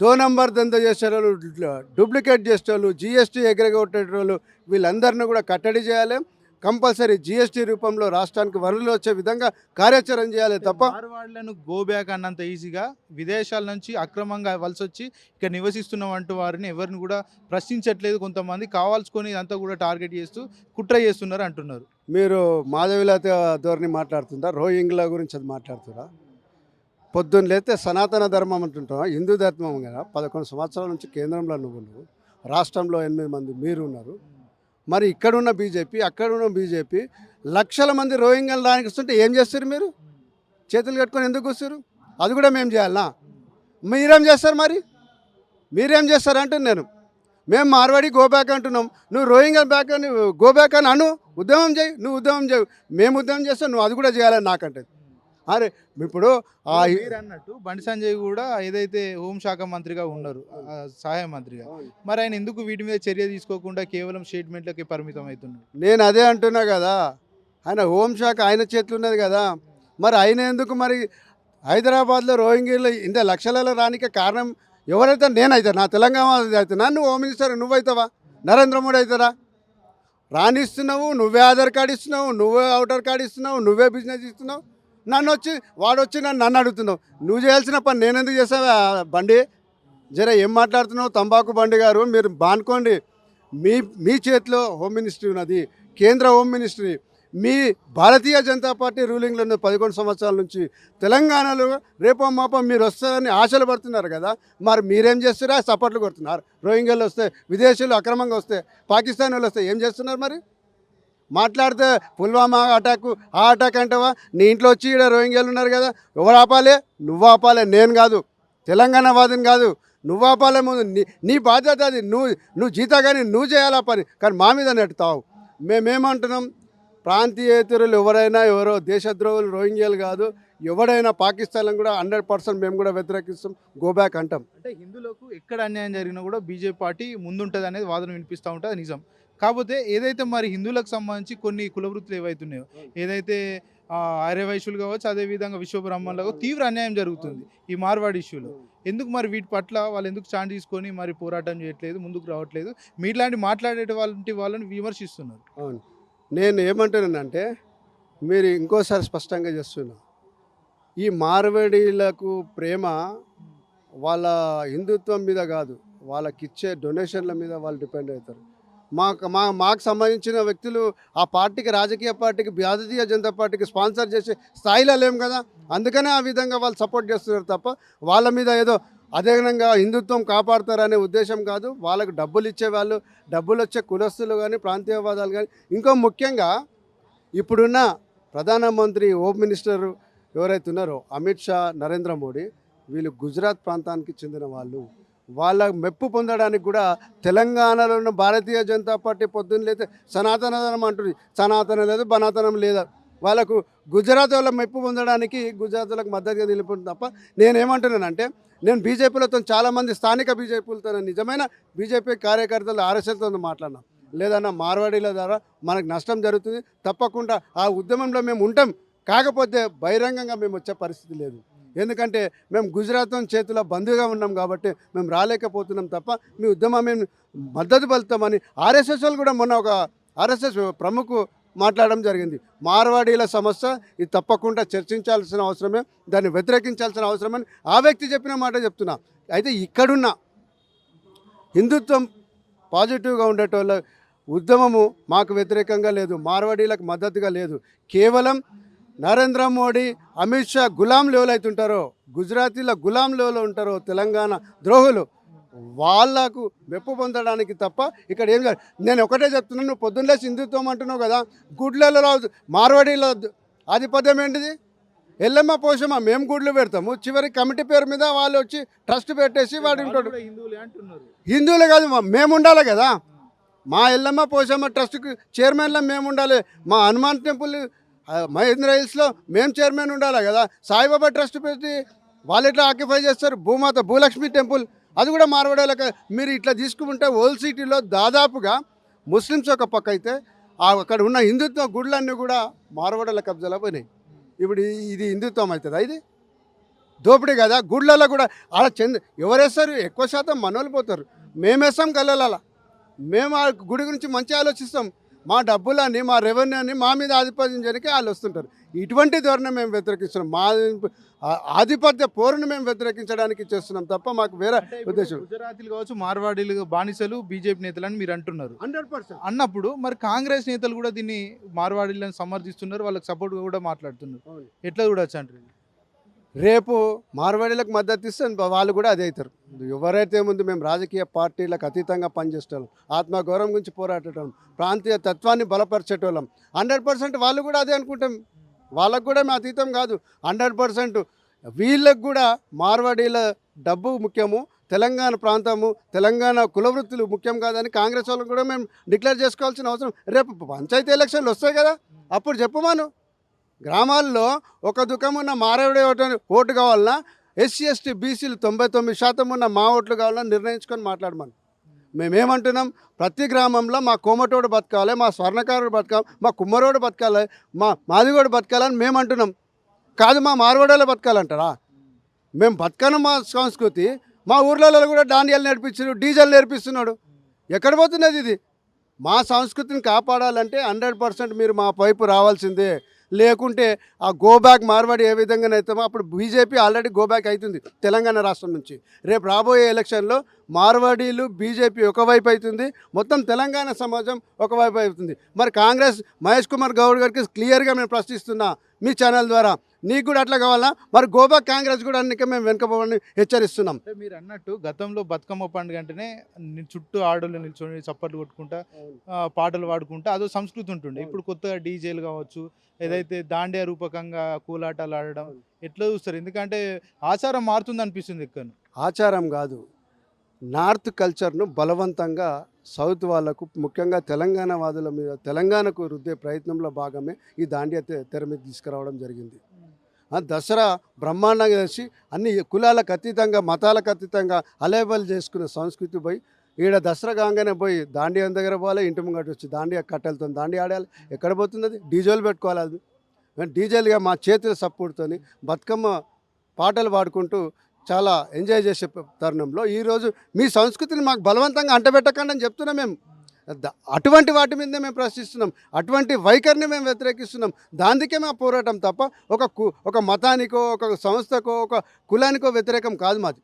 [SPEAKER 2] దో నంబర్ దంద వాళ్ళు డూప్లికేట్ చేసే జిఎస్టీ జీఎస్టీ వాళ్ళు వీళ్ళందరినీ కూడా కట్టడి చేయాలి కంపల్సరీ జిఎస్టీ రూపంలో రాష్ట్రానికి వనరులు వచ్చే విధంగా కార్యాచరణ చేయాలి తప్ప గోబ్యాక్ అన్నంత ఈజీగా విదేశాల నుంచి అక్రమంగా వలస వచ్చి ఇక నివసిస్తున్నాం అంటూ వారిని ఎవరిని కూడా ప్రశ్నించట్లేదు కొంతమంది కావాల్సుకొని ఇదంతా కూడా టార్గెట్ చేస్తూ కుట్ర చేస్తున్నారు అంటున్నారు మీరు మాధవిలత ధోరణి మాట్లాడుతుందా రోహింగ్లా గురించి అది మాట్లాడుతురా పొద్దున్న లేతే సనాతన ధర్మం అంటుంటాం హిందూ ధర్మం కదా పదకొండు సంవత్సరాల నుంచి కేంద్రంలో నువ్వు నువ్వు రాష్ట్రంలో ఎనిమిది మంది మీరు ఉన్నారు మరి ఇక్కడున్న బీజేపీ అక్కడున్న బీజేపీ లక్షల మంది రోహింగ్యలు దానికి వస్తుంటే ఏం చేస్తారు మీరు చేతులు కట్టుకొని ఎందుకు వస్తారు అది కూడా మేము చేయాలనా మీరేం చేస్తారు మరి మీరేం చేస్తారు అంటున్నాను నేను మేము మార్వాడి గోబ్యాక్ అంటున్నాం నువ్వు రోహింగ్యన్ బ్యాక్ అని గోబ్యాక్ అని అను ఉద్యమం చేయి నువ్వు ఉద్యమం చేయి మేము ఉద్యమం చేస్తావు నువ్వు అది కూడా చేయాలని నాకంటే అరే ఇప్పుడు అన్నట్టు బండి సంజయ్ కూడా ఏదైతే హోంశాఖ మంత్రిగా ఉన్నారు సహాయ మంత్రిగా మరి ఆయన ఎందుకు వీటి మీద చర్య తీసుకోకుండా కేవలం స్టేట్మెంట్లకి పరిమితం అవుతున్నారు నేను అదే అంటున్నా కదా ఆయన హోంశాఖ ఆయన చేతులు ఉన్నది కదా మరి ఆయన ఎందుకు మరి హైదరాబాద్లో రోహింగ్యూలు ఇంత లక్షలలో రానికే కారణం ఎవరైతే నేనైతే నా తెలంగాణ నా నువ్వు హోమ్ మినిస్టర్ నువ్వైతావా నరేంద్ర మోడీ అవుతారా రాణిస్తున్నావు నువ్వే ఆధార్ కార్డు ఇస్తున్నావు నువ్వే ఔటర్ కార్డు ఇస్తున్నావు నువ్వే బిజినెస్ ఇస్తున్నావు నన్ను వచ్చి వాడు వచ్చి నన్ను నన్ను అడుగుతున్నావు నువ్వు చేయాల్సిన పని నేనెందుకు చేసావా బండి జర ఏం మాట్లాడుతున్నావు తంబాకు బండి గారు మీరు బానుకోండి మీ మీ చేతిలో హోమ్ మినిస్ట్రీ ఉన్నది కేంద్ర హోమ్ మినిస్ట్రీ మీ భారతీయ జనతా పార్టీ రూలింగ్లో ఉన్న పదకొండు సంవత్సరాల నుంచి తెలంగాణలో రేపో మాపో మీరు వస్తారని ఆశలు పడుతున్నారు కదా మరి మీరేం చేస్తారా సపోర్ట్లు కొడుతున్నారు రోహింగ్యాలు వస్తే విదేశీయులు అక్రమంగా వస్తే పాకిస్తాన్ వాళ్ళు వస్తే ఏం చేస్తున్నారు మరి మాట్లాడితే పుల్వామా అటాకు ఆ అటాక్ అంటావా నీ ఇంట్లో వచ్చి ఇక్కడ రోహింగ్యాలు ఉన్నారు కదా ఎవరు ఆపాలి నువ్వు ఆపాలి నేను కాదు తెలంగాణ వాదిని కాదు నువ్వు ఆపాలే ముందు నీ నీ బాధ్యత అది నువ్వు నువ్వు జీతా కానీ నువ్వు చేయాలా పని కానీ మా మీద నెట్టుతావు మేమేమంటున్నాం ప్రాంతీయేతరులు ఎవరైనా ఎవరో దేశద్రోహులు రోహింగ్యాలు కాదు ఎవడైనా పాకిస్తాన్ కూడా హండ్రెడ్ పర్సెంట్ మేము కూడా వ్యతిరేకిస్తాం గోబ్యాక్ అంటాం అంటే హిందువులకు ఎక్కడ అన్యాయం జరిగినా కూడా బీజేపీ పార్టీ ముందుంటుంది అనేది వాదన వినిపిస్తూ ఉంటుంది నిజం కాకపోతే ఏదైతే మరి హిందువులకు సంబంధించి కొన్ని కులవృత్తులు ఏవైతున్నాయో hmm. ఏదైతే ఆర్యవైశ్యులు కావచ్చు అదేవిధంగా విశ్వబ్రహ్మణులకు hmm. తీవ్ర అన్యాయం జరుగుతుంది hmm. ఈ మార్వాడి ఇష్యూలో ఎందుకు మరి వీటి పట్ల వాళ్ళు ఎందుకు స్టాండ్ తీసుకొని మరి పోరాటం చేయట్లేదు ముందుకు రావట్లేదు మీట్లాంటి మాట్లాడే వాళ్ళంటి వాళ్ళని విమర్శిస్తున్నారు అవును నేను ఏమంటానంటే మీరు ఇంకోసారి స్పష్టంగా చేస్తున్నా ఈ మార్వాడీలకు ప్రేమ వాళ్ళ హిందుత్వం మీద కాదు వాళ్ళకిచ్చే డొనేషన్ల మీద వాళ్ళు డిపెండ్ అవుతారు మాకు మా మాకు సంబంధించిన వ్యక్తులు ఆ పార్టీకి రాజకీయ పార్టీకి భారతీయ జనతా పార్టీకి స్పాన్సర్ చేసే స్థాయిలో లేము కదా అందుకనే ఆ విధంగా వాళ్ళు సపోర్ట్ చేస్తున్నారు తప్ప వాళ్ళ మీద ఏదో అదే విధంగా హిందుత్వం కాపాడుతారనే ఉద్దేశం కాదు వాళ్ళకు డబ్బులు ఇచ్చేవాళ్ళు డబ్బులు వచ్చే కులస్తులు కానీ ప్రాంతీయవాదాలు కానీ ఇంకో ముఖ్యంగా ఇప్పుడున్న ప్రధానమంత్రి హోమ్ మినిస్టరు ఎవరైతే ఉన్నారో అమిత్ షా నరేంద్ర మోడీ వీళ్ళు గుజరాత్ ప్రాంతానికి చెందిన వాళ్ళు వాళ్ళ మెప్పు పొందడానికి కూడా తెలంగాణలో ఉన్న భారతీయ జనతా పార్టీ పొద్దున్న లేతే సనాతన ధనం అంటుంది సనాతనం లేదు బనాతనం లేదా వాళ్ళకు గుజరాత్ వాళ్ళ మెప్పు పొందడానికి గుజరాత్ వాళ్ళకి మద్దతుగా నిలుపుతుంది తప్ప నేనేమంటున్నానంటే నేను బీజేపీలతో చాలామంది స్థానిక బీజేపీలతో నిజమైన బీజేపీ కార్యకర్తలు ఆర్ఎస్ఎల్తో మాట్లాడినాం లేదన్నా మార్వాడీల ద్వారా మనకు నష్టం జరుగుతుంది తప్పకుండా ఆ ఉద్యమంలో మేము ఉంటాం కాకపోతే బహిరంగంగా మేము వచ్చే పరిస్థితి లేదు ఎందుకంటే మేము గుజరాత్ చేతిలో బంధువుగా ఉన్నాం కాబట్టి మేము రాలేకపోతున్నాం తప్ప మీ ఉద్యమం మేము మద్దతు పలుతామని ఆర్ఎస్ఎస్ కూడా మొన్న ఒక ఆర్ఎస్ఎస్ ప్రముఖ మాట్లాడడం జరిగింది మార్వాడీల సమస్య ఇది తప్పకుండా చర్చించాల్సిన అవసరమే దాన్ని వ్యతిరేకించాల్సిన అవసరమని ఆ వ్యక్తి చెప్పిన మాట చెప్తున్నా అయితే ఇక్కడున్న హిందుత్వం పాజిటివ్గా ఉండేటోళ్ళ ఉద్యమము మాకు వ్యతిరేకంగా లేదు మార్వాడీలకు మద్దతుగా లేదు కేవలం నరేంద్ర మోడీ అమిత్ షా గులాం లెవెల్ ఉంటారో గుజరాతీల గులాం లెవెల్ ఉంటారో తెలంగాణ ద్రోహులు వాళ్ళకు మెప్పు పొందడానికి తప్ప ఇక్కడ ఏం కాదు నేను ఒకటే చెప్తున్నాను నువ్వు పొద్దున్నే సింధుత్వం అంటున్నావు కదా గుడ్లలో మార్వాడీల ఆధిపత్యం ఏంటిది ఎల్లమ్మ పోషమ్మ మేము గుడ్లు పెడతాము చివరి కమిటీ పేరు మీద వాళ్ళు వచ్చి ట్రస్ట్ పెట్టేసి వాడు ఉంటాడు హిందువులే కాదు మేము ఉండాలి కదా మా ఎల్లమ్మ పోషమ్మ ట్రస్ట్కి చైర్మన్లో మేము ఉండాలి మా హనుమాన్ టెంపుల్ మహేంద్ర హిల్స్లో మేము చైర్మన్ ఉండాలి కదా సాయిబాబా ట్రస్ట్ పెట్టి వాళ్ళు ఎట్లా ఆక్యుపై చేస్తారు భూమాత భూలక్ష్మి టెంపుల్ అది కూడా మార్వడేలకు మీరు ఇట్లా తీసుకుంటే ఓల్డ్ సిటీలో దాదాపుగా ముస్లిమ్స్ ఒక పక్క అయితే అక్కడ ఉన్న హిందుత్వ గుడ్లన్నీ కూడా మార్వడల కబ్జాలో పోయినాయి ఇప్పుడు ఇది హిందుత్వం అవుతుందా ఇది దోపిడీ కదా గుడ్లలో కూడా అలా చెంది ఎవరేస్తారు ఎక్కువ శాతం మనోళ్ళు పోతారు మేమేస్తాం కళ్ళల మేము ఆ గుడి గురించి మంచి ఆలోచిస్తాం మా డబ్బులని మా రెవెన్యూని మా మీద ఆధిపత్యం చేయడానికి వాళ్ళు వస్తుంటారు ఇటువంటి ధోరణి మేము వ్యతిరేకిస్తున్నాం మా ఆధిపత్య పోరుని మేము వ్యతిరేకించడానికి చేస్తున్నాం తప్ప మాకు వేరే ఉద్దేశం గుజరాతీలు కావచ్చు మార్వాడీలు బానిసలు బీజేపీ నేతలు అని మీరు అంటున్నారు హండ్రెడ్ అన్నప్పుడు మరి కాంగ్రెస్ నేతలు కూడా దీన్ని మార్వాడీలను సమర్థిస్తున్నారు వాళ్ళకి సపోర్ట్ కూడా మాట్లాడుతున్నారు ఎట్లా చూడొచ్చు అంటారు రేపు మార్వాడీలకు మద్దతు ఇస్తే వాళ్ళు కూడా అదే అవుతారు ఎవరైతే ముందు మేము రాజకీయ పార్టీలకు అతీతంగా పనిచేసేటోళ్ళం ఆత్మగౌరవం గురించి పోరాడటం ప్రాంతీయ తత్వాన్ని బలపరిచేటోళ్ళం హండ్రెడ్ పర్సెంట్ వాళ్ళు కూడా అదే అనుకుంటాం వాళ్ళకు కూడా మేము అతీతం కాదు హండ్రెడ్ పర్సెంట్ వీళ్ళకు కూడా మార్వాడీల డబ్బు ముఖ్యము తెలంగాణ ప్రాంతము తెలంగాణ కులవృత్తులు ముఖ్యం కాదని కాంగ్రెస్ వాళ్ళని కూడా మేము డిక్లేర్ చేసుకోవాల్సిన అవసరం రేపు పంచాయతీ ఎలక్షన్లు వస్తాయి కదా అప్పుడు చెప్పమాను గ్రామాల్లో ఒక దుఃఖమున్న మారేవిడే ఓటు కావాలన్నా ఎస్సీ ఎస్టీ బీసీలు తొంభై తొమ్మిది శాతం ఉన్న మా ఓట్లు కావాలని నిర్ణయించుకొని మాట్లాడమని మేమేమంటున్నాం ప్రతి గ్రామంలో మా కోమటోడు బతకాలి మా స్వర్ణకారుడు బతకాలి మా కుమ్మరోడు బతకాలి మా మాదిగోడు బతకాలని మేము అంటున్నాం కాదు మా మార్వాడోళ్ళు బతకాలంటారా మేము బతకను మా సంస్కృతి మా ఊర్లలో కూడా డాండియాలు నేర్పించారు డీజిల్ నేర్పిస్తున్నాడు ఎక్కడ పోతున్నది ఇది మా సంస్కృతిని కాపాడాలంటే హండ్రెడ్ పర్సెంట్ మీరు మా పైపు రావాల్సిందే లేకుంటే ఆ గోబ్యాక్ మార్వాడి ఏ విధంగా అవుతామో అప్పుడు బీజేపీ ఆల్రెడీ గోబ్యాక్ అవుతుంది తెలంగాణ రాష్ట్రం నుంచి రేపు రాబోయే ఎలక్షన్లో మార్వాడీలు బీజేపీ ఒకవైపు అవుతుంది మొత్తం తెలంగాణ సమాజం ఒకవైపు అవుతుంది మరి కాంగ్రెస్ మహేష్ కుమార్ గౌడ్ గారికి క్లియర్గా నేను ప్రశ్నిస్తున్నా మీ ఛానల్ ద్వారా నీకు కూడా అట్లా కావాలా మరి గోబా కాంగ్రెస్ కూడా అన్నిక మేము వెనుకపోవాలని హెచ్చరిస్తున్నాం మీరు అన్నట్టు గతంలో బతుకమ్మ పండుగ అంటేనే చుట్టూ ఆడోళ్ళు నిల్చొని చప్పట్లు కొట్టుకుంటా పాటలు పాడుకుంటా అదో సంస్కృతి ఉంటుండే ఇప్పుడు కొత్తగా డీజేలు కావచ్చు ఏదైతే దాండియా రూపకంగా కూలాటాలు ఆడడం ఎట్లా చూస్తారు ఎందుకంటే ఆచారం మారుతుంది అనిపిస్తుంది ఇక్కడ ఆచారం కాదు నార్త్ కల్చర్ను బలవంతంగా సౌత్ వాళ్లకు ముఖ్యంగా తెలంగాణ వాదుల మీద తెలంగాణకు రుద్దే ప్రయత్నంలో భాగమే ఈ దాండియా తెర మీద తీసుకురావడం జరిగింది దసరా బ్రహ్మాండంగా చేసి అన్ని కులాలకు అతీతంగా మతాలకు అతీతంగా అలేబల్ చేసుకున్న సంస్కృతి పోయి ఈడ దసరా కాగానే పోయి దాండియా దగ్గర పోవాలి ఇంటి ముంగట వచ్చి దాండియా కట్టెలతో దాండి ఆడాలి ఎక్కడ పోతుంది అది డీజిల్ పెట్టుకోవాలి అది డీజిల్గా మా చేతుల సపోర్ట్తో బతుకమ్మ పాటలు పాడుకుంటూ చాలా ఎంజాయ్ చేసే తరుణంలో ఈరోజు మీ సంస్కృతిని మాకు బలవంతంగా అంటబెట్టకండి అని చెప్తున్నాం మేము అటువంటి వాటి మీద మేము ప్రశ్నిస్తున్నాం అటువంటి వైఖరిని మేము వ్యతిరేకిస్తున్నాం దానికే మా పోరాటం తప్ప ఒక ఒక మతానికో ఒక సంస్థకో ఒక కులానికో వ్యతిరేకం కాదు మాది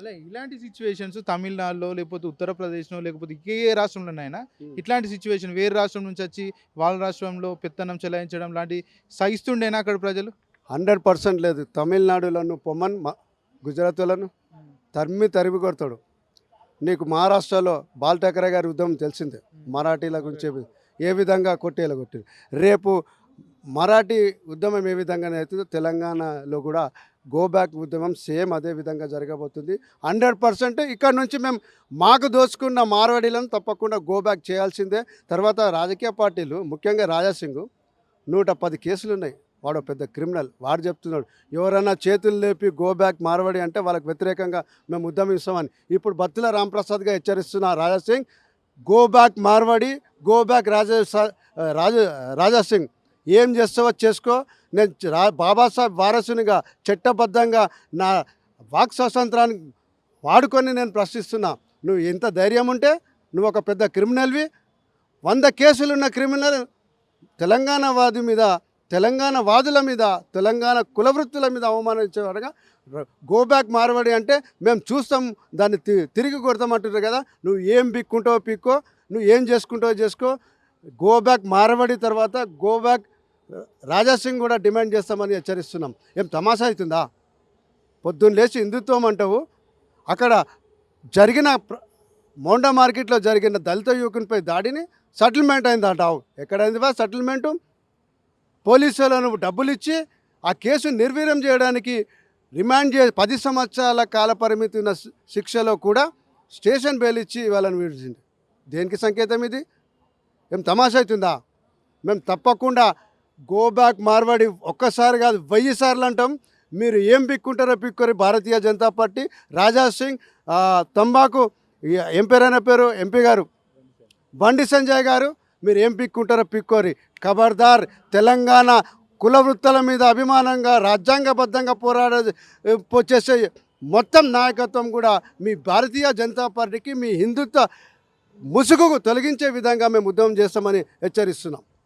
[SPEAKER 2] అలా ఇలాంటి సిచ్యువేషన్స్ తమిళనాడులో లేకపోతే ఉత్తరప్రదేశ్లో లేకపోతే ఏ రాష్ట్రంలోనైనా ఇట్లాంటి సిచ్యువేషన్ వేరే రాష్ట్రం నుంచి వచ్చి వాళ్ళ రాష్ట్రంలో పెత్తనం చెలాయించడం లాంటి సహిస్తుండేనా అక్కడ ప్రజలు హండ్రెడ్ పర్సెంట్ లేదు తమిళనాడులోను పొమ్మన్ గుజరాత్లను తరిమి తరిమి కొడతాడు నీకు మహారాష్ట్రలో బాల్ ఠాకరే గారి ఉద్యమం తెలిసిందే మరాఠీల గురించి ఏ విధంగా కొట్టేలా కొట్టింది రేపు మరాఠీ ఉద్యమం ఏ విధంగా అవుతుందో తెలంగాణలో కూడా గో బ్యాక్ ఉద్యమం సేమ్ అదే విధంగా జరగబోతుంది హండ్రెడ్ పర్సెంట్ ఇక్కడ నుంచి మేము మాకు దోచుకున్న మార్వాడీలను తప్పకుండా గో బ్యాక్ చేయాల్సిందే తర్వాత రాజకీయ పార్టీలు ముఖ్యంగా రాజాసింగ్ నూట పది కేసులు ఉన్నాయి వాడు పెద్ద క్రిమినల్ వాడు చెప్తున్నాడు ఎవరైనా చేతులు లేపి గో బ్యాక్ మార్వడి అంటే వాళ్ళకి వ్యతిరేకంగా మేము ఉద్యమిస్తామని ఇప్పుడు బత్తుల రాంప్రసాద్గా హెచ్చరిస్తున్న Raja Singh go back Marwadi go back Raja Raja Raja Singh Singh ఏం చేస్తావో చేసుకో నేను రా బాబాసాహెబ్ వారసునిగా చట్టబద్ధంగా నా వాక్ స్వాతంత్రాన్ని వాడుకొని నేను ప్రశ్నిస్తున్నా నువ్వు ఎంత ధైర్యం ఉంటే నువ్వు ఒక పెద్ద క్రిమినల్వి వంద కేసులున్న క్రిమినల్ తెలంగాణ వాది మీద తెలంగాణ వాదుల మీద తెలంగాణ కులవృత్తుల మీద గో గోబ్యాక్ మార్వడి అంటే మేము చూస్తాం దాన్ని తిరిగి కొడతామంటున్నారు కదా నువ్వు ఏం పిక్కుంటావో పిక్కో నువ్వు ఏం చేసుకుంటావో చేసుకో గోబ్యాక్ మార్వడి తర్వాత గోబ్యాక్ రాజాసింగ్ కూడా డిమాండ్ చేస్తామని హెచ్చరిస్తున్నాం ఏం తమాషా అవుతుందా పొద్దున్న లేచి హిందుత్వం అంటావు అక్కడ జరిగిన మోండా మార్కెట్లో జరిగిన దళిత యువకునిపై దాడిని సెటిల్మెంట్ అయిందంటావు ఎక్కడైంది సెటిల్మెంటు పోలీసులను డబ్బులు ఇచ్చి ఆ కేసు నిర్వీర్యం చేయడానికి రిమాండ్ చే పది సంవత్సరాల కాల పరిమితి ఉన్న శిక్షలో కూడా స్టేషన్ బెయిల్ ఇచ్చి ఇవ్వాలని విడిచింది దేనికి సంకేతం ఇది మేము తమాషా అవుతుందా మేము తప్పకుండా గో బ్యాక్ మార్వాడి ఒక్కసారి కాదు వెయ్యి సార్లు అంటాం మీరు ఏం పిక్కుంటారో పిక్కుని భారతీయ జనతా పార్టీ రాజా సింగ్ తంబాకు ఎంపీ పేరు ఎంపీ గారు బండి సంజయ్ గారు మీరు ఏం పిక్కుంటారో పిక్కోరి ఖబర్దార్ తెలంగాణ కుల వృత్తుల మీద అభిమానంగా రాజ్యాంగబద్ధంగా పోరాడ చేసే మొత్తం నాయకత్వం కూడా మీ భారతీయ జనతా పార్టీకి మీ హిందుత్వ ముసుగుకు తొలగించే విధంగా మేము ఉద్యమం చేస్తామని హెచ్చరిస్తున్నాం